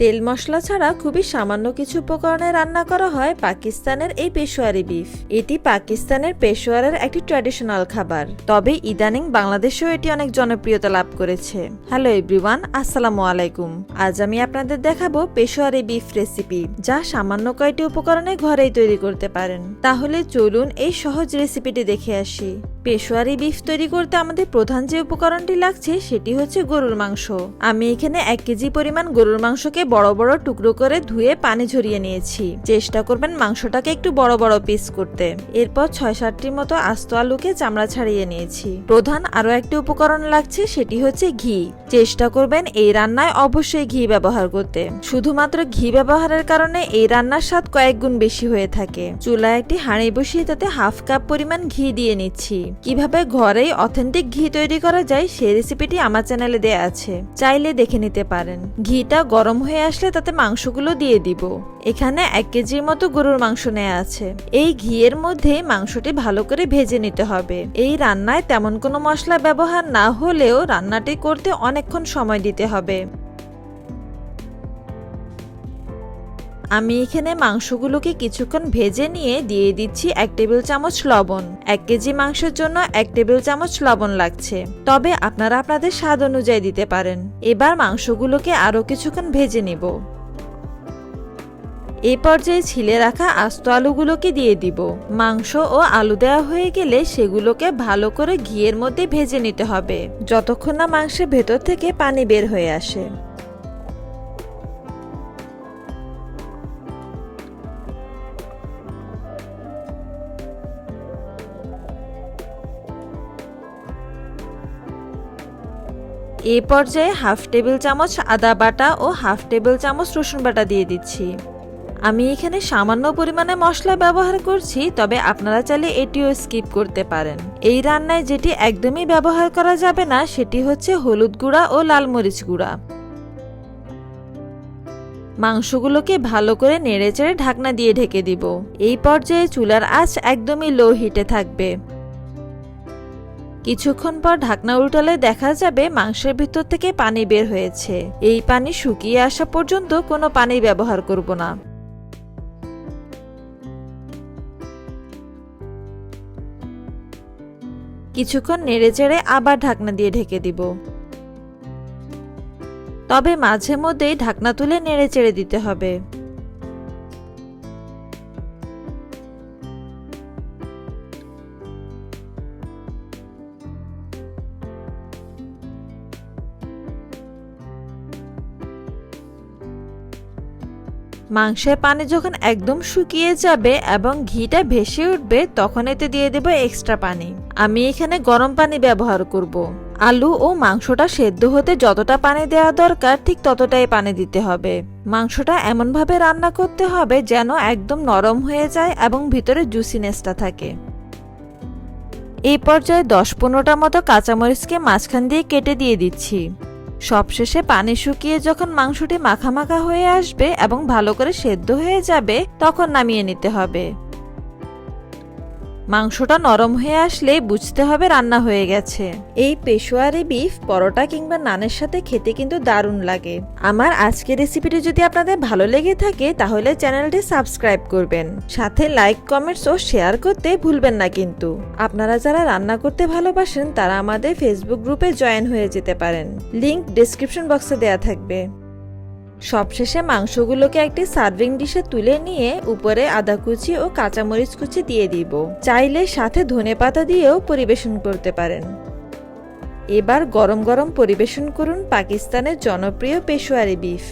তেল মশলা ছাড়া খুবই সামান্য কিছু উপকরণে রান্না করা হয় পাকিস্তানের এই পেশোয়ারি বিফ। এটি পাকিস্তানের পেশোয়ারের একটি ট্র্যাডিশনাল খাবার। তবে ইদানিং বাংলাদেশেও এটি অনেক জনপ্রিয়তা লাভ করেছে। হ্যালো এভরিওয়ান, আসসালামু আলাইকুম। আজ আমি আপনাদের দেখাবো পেশোয়ারি বিফ রেসিপি যা সামান্য কয়েকটি উপকরণে ঘরেই তৈরি করতে পারেন। তাহলে চলুন এই সহজ রেসিপিটি দেখে আসি। পেশোয়ারি বিফ তৈরি করতে আমাদের প্রধান যে উপকরণটি লাগছে, সেটি হচ্ছে গরুর মাংস। আমি এখানে এক কেজি পরিমাণ গরুর মাংসকে বড় বড় টুকরো করে ধুয়ে পানি ঝরিয়ে নিয়েছি। চেষ্টা করবেন মাংসটাকে একটু বড় বড় পিস করতে। এরপর ছয় সাতটির মতো আস্ত আলুকে চামড়া ছাড়িয়ে নিয়েছি। প্রধান আরও একটি উপকরণ লাগছে, সেটি হচ্ছে ঘি। চেষ্টা করবেন এই রান্নায় অবশ্যই ঘি ব্যবহার করতে। শুধুমাত্র ঘি ব্যবহারের কারণে এই রান্নার স্বাদ কয়েক গুণ বেশি হয়ে থাকে। চুলায় একটি হাঁড়ি বসিয়ে তাতে হাফ কাপ পরিমাণ ঘি দিয়ে নিচ্ছি। কীভাবে ঘরেই অথেন্টিক ঘি তৈরি করা যায় সেই রেসিপিটি আমার চ্যানেলে দেয়া আছে। চাইলে দেখে নিতে পারেন। ঘিটা গরম হয়ে আসলে তাতে মাংসগুলো দিয়ে দিব। এখানে এক কেজির মতো গরুর মাংস নেওয়া আছে। এই ঘিয়ের মধ্যে মাংসটি ভালো করে ভেজে নিতে হবে। এই রান্নায় তেমন কোনো মশলা ব্যবহার না হলেও রান্নাটি করতে অনেকক্ষণ সময় দিতে হবে। আমি এখানে মাংসগুলোকে কিছুক্ষণ ভেজে নিয়ে দিয়ে দিচ্ছি এক টেবিল চামচ লবণ। এক কেজি মাংসের জন্য এক টেবিল চামচ লবণ লাগছে। তবে আপনারা আপনাদের স্বাদ অনুযায়ী দিতে পারেন। এবার মাংসগুলোকে আরও কিছুক্ষণ ভেজে নিব। এই পর্যায়ে ছিলে রাখা আস্ত আলুগুলোকে দিয়ে দিব। মাংস ও আলু দেওয়া হয়ে গেলে সেগুলোকে ভালো করে ঘিয়ের মধ্যে ভেজে নিতে হবে, যতক্ষণ না মাংসের ভেতর থেকে পানি বের হয়ে আসে। এই পর্যায়ে হাফ টেবিল চামচ আদা বাটা ও হাফ টেবিল চামচ রসুন বাটা দিয়ে দিচ্ছি। আমি এখানে সামান্য পরিমাণে মশলা ব্যবহার করছি, তবে আপনারা চাইলে এটিও স্কিপ করতে পারেন। এই রান্নায় যেটি একদমই ব্যবহার করা যাবে না, সেটি হচ্ছে হলুদ গুঁড়া ও লাল মরিচ গুঁড়া। মাংসগুলোকে ভালো করে নেড়েচেড়ে ঢাকনা দিয়ে ঢেকে দিব। এই পর্যায়ে চুলার আঁচ একদমই লো হিটে থাকবে। কিছুক্ষণ পর ঢাকনা উল্টালে দেখা যাবে মাংসের ভিতর থেকে পানি বের হয়েছে। এই পানি শুকিয়ে আসা পর্যন্ত কোনো পানি ব্যবহার করব না। কিছুক্ষণ নেড়ে চেড়ে আবার ঢাকনা দিয়ে ঢেকে দিব। তবে মাঝে মধ্যেই ঢাকনা তুলে নেড়ে চেড়ে দিতে হবে। মাংসের পানি যখন একদম শুকিয়ে যাবে এবং ঘিটা ভেসে উঠবে, তখন এতে দিয়ে দেব এক্সট্রা পানি। আমি এখানে গরম পানি ব্যবহার করব। আলু ও মাংসটা সেদ্ধ হতে যতটা পানি দেওয়া দরকার, ঠিক ততটাই পানি দিতে হবে। মাংসটা এমনভাবে রান্না করতে হবে যেন একদম নরম হয়ে যায় এবং ভিতরে জুসিনেসটা থাকে। এই পর্যায়ে দশ পনেরোটা মতো কাঁচামরিচকে মাঝখান দিয়ে কেটে দিয়ে দিচ্ছি। সবশেষে পানি শুকিয়ে যখন মাংসটি মাখামাখা হয়ে আসবে এবং ভালো করে সেদ্ধ হয়ে যাবে, তখন নামিয়ে নিতে হবে। মাংসটা নরম হয়ে আসলে বুঝতে হবে রান্না হয়ে গেছে। এই পেশোয়ারি বিফ, পরোটা কিংবা নানের সাথে খেতে কিন্তু দারুণ লাগে। আমার আজকের রেসিপিটি যদি আপনাদের ভালো লেগে থাকে, তাহলে চ্যানেলটি সাবস্ক্রাইব করবেন। সাথে লাইক, কমেন্টস ও শেয়ার করতে ভুলবেন না কিন্তু। আপনারা যারা রান্না করতে ভালোবাসেন, তারা আমাদের ফেসবুক গ্রুপে জয়েন হয়ে যেতে পারেন। লিংক ডিসক্রিপশন বক্সে দেওয়া থাকবে। সবশেষে মাংসগুলোকে একটি সার্ভিং ডিশে তুলে নিয়ে উপরে আদা কুচি ও কাঁচামরিচ কুচি দিয়ে দিব। চাইলে সাথে ধনে পাতা দিয়েও পরিবেশন করতে পারেন। এবার গরম গরম পরিবেশন করুন পাকিস্তানের জনপ্রিয় পেশোয়ারি বিফ।